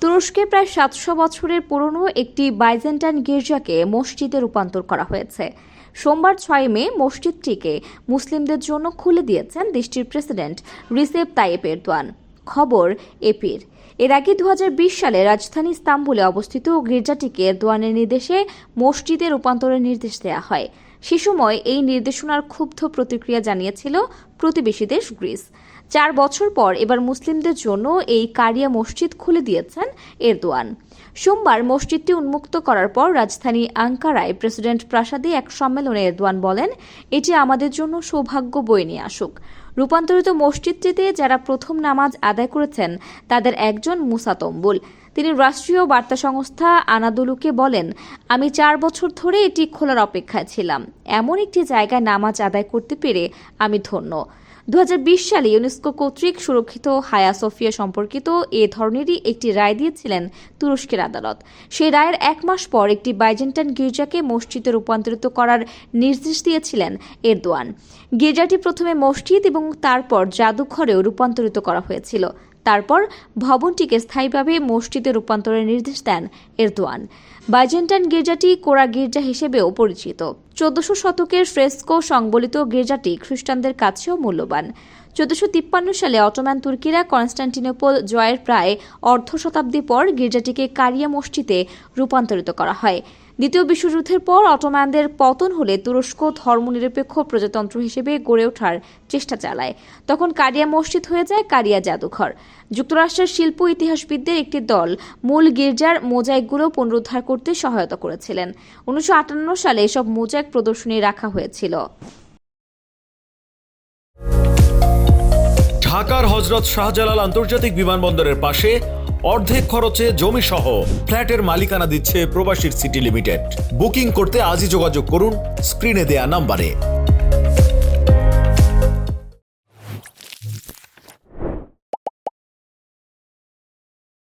তুরস্কে প্রায় সাতশো বছরের পুরনো একটি বাইজেন্টাইন গির্জাকে মসজিদে রূপান্তর করা হয়েছে। সোমবার ছয় মে মসজিদটিকে মুসলিমদের জন্য খুলে দিয়েছেন দেশটির প্রেসিডেন্ট রিসেপ তাইয়েপ এরদোয়ান। খবর এপির এর আগে দু হাজার বিশ সালে রাজধানী ইস্তাম্বুলে অবস্থিত গির্জাটিকে এরদোয়ানের নির্দেশে মসজিদে রূপান্তরের নির্দেশ দেওয়া হয়। সে সময় এই নির্দেশনার ক্ষুব্ধ প্রতিক্রিয়া জানিয়েছিল প্রতিবেশী দেশ গ্রিস। চার বছর পর এবার মুসলিমদের জন্য এই কারিয়া মসজিদ খুলে দিয়েছেন এরদোয়ান। সোমবার মসজিদটি উন্মুক্ত করার পর রাজধানী আঙ্কারায় প্রেসিডেন্ট প্রাসাদে এক সম্মেলনে এরদোয়ান বলেন, এটি আমাদের জন্য সৌভাগ্য বয়ে নিয়ে আসুক। রূপান্তরিত মসজিদটিতে যারা প্রথম নামাজ আদায় করেছেন, তাদের একজন মুসা তম্বুল। তিনি রাষ্ট্রীয় বার্তা সংস্থা আনাদুলুকে বলেন, আমি চার বছর ধরে এটি খোলার অপেক্ষায় ছিলাম। এমন একটি জায়গায় নামাজ আদায় করতে পেরে আমি ধন্য। দু সালে ইউনেস্কো কর্তৃক সুরক্ষিত হায়া সোফিয়া সম্পর্কিত এ ধরনেরই একটি রায় দিয়েছিলেন তুরস্কের আদালত। সেই রায়ের এক মাস পর একটি বাইজেন্টাইন গির্জাকে মসজিদে রূপান্তরিত করার নির্দেশ দিয়েছিলেন এরদোয়ান। গির্জাটি প্রথমে মসজিদ এবং তারপর জাদুঘরেও রূপান্তরিত করা হয়েছিল। তারপর ভবনটিকে স্থায়ীভাবে মসজিদে রূপান্তরের নির্দেশ দেন এরদোয়ান। বাইজেন্টাইন গির্জাটি কোরা গির্জা হিসেবেও পরিচিত। চোদ্দশো শতকের ফ্রেস্কো সংবলিত গির্জাটি খ্রিস্টানদের কাছেও মূল্যবান। চোদ্দশো তিপ্পান্ন সালে অটোম্যান তুর্কিরা কনস্টান্টিনোপল জয়ের প্রায় অর্ধ শতাব্দী পর গির্জাটিকে কারিয়া মসজিদে রূপান্তরিত করা হয়। দ্বিতীয় বিশ্বযুদ্ধের পর অটোম্যানদের পতন হলে তুরস্ক ধর্মনিরপেক্ষ প্রজাতন্ত্র হিসেবে গড়ে ওঠার চেষ্টা চালায়। তখন কারিয়া মসজিদ হয়ে যায় কারিয়া জাদুঘর। যুক্তরাষ্ট্রের শিল্প ইতিহাসবিদদের একটি দল মূল গির্জার মোজাইকগুলো পুনরুদ্ধার করতে সহায়তা করেছিলেন। উনিশশো আটান্ন সালে এসব মোজাইক প্রদর্শনী রাখা হয়েছিল। ঢাকার হজরত শাহজালাল আন্তর্জাতিক বিমানবন্দরের পাশে অর্ধেক খরচে জমি সহ ফ্ল্যাটের মালিকানা দিচ্ছে প্রবাসীর সিটি লিমিটেড। বুকিং করতে আজই যোগাযোগ করুন, স্ক্রিনে দেয়া নাম্বারে।